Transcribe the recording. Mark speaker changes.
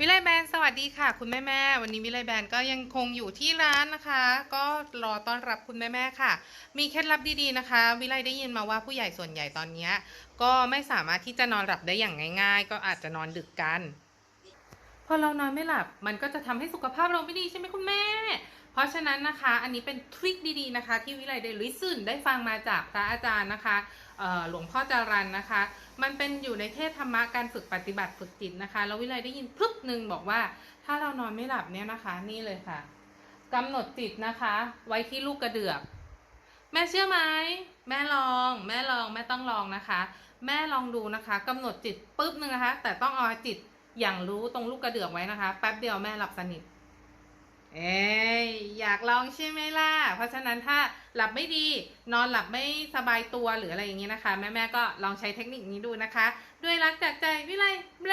Speaker 1: วิไลแบรนด์สวัสดีค่ะ คุณแม่แม่วันนี้วิไลแบรนด์ก็ยังคงอยู่ที่ร้านนะคะ ก็รอต้อนรับคุณแม่แม่ค่ะ มีเคล็ดลับดีๆนะคะ วิไลได้ยินมาว่าผู้ใหญ่ส่วนใหญ่ตอนนี้ก็ไม่สามารถที่จะนอนหลับได้อย่างง่าย ๆ ก็อาจจะนอนดึกกัน พอเรานอนไม่หลับ มันก็จะทำให้สุขภาพเราไม่ดีใช่ไหมคุณแม่ ราะฉะนั้นนะคะอันนี้เป็นทริคดีๆนะคะ ที่วิไลได้ลิซึนได้ฟังมาจากพระอาจารย์นะคะหลวงพ่อจารันนะคะ มันเป็นอยู่ในเทศธรรมะการฝึกปฏิบัติฝึกจิตนะคะ แล้ววิไลได้ยินพึบหนึ่งบอกว่าถ้าเรานอนไม่หลับเนี่ยนะคะ นี่เลยค่ะกำหนดจิตนะคะ ไว้ที่ลูกกระเดือก แม่เชื่อไหมแม่ลอง แม่ลองแม่ต้องลองนะคะ แม่ลองดูนะคะกำหนดจิตปุ๊บหนึ่งนะคะ แต่ต้องเอาจิตอย่างรู้ตรงลูกกระเดือกไว้นะคะ แป๊บเดียวแม่หลับสนิท เอ้ย อยากลองใช่ไหมล่ะ เพราะฉะนั้นถ้าหลับไม่ดีนอนหลับไม่สบายตัวหรืออะไรอย่างนี้นะคะ แม่ๆก็ลองใช้เทคนิคนี้ดูนะคะ ด้วยรักจากใจวิไลแบล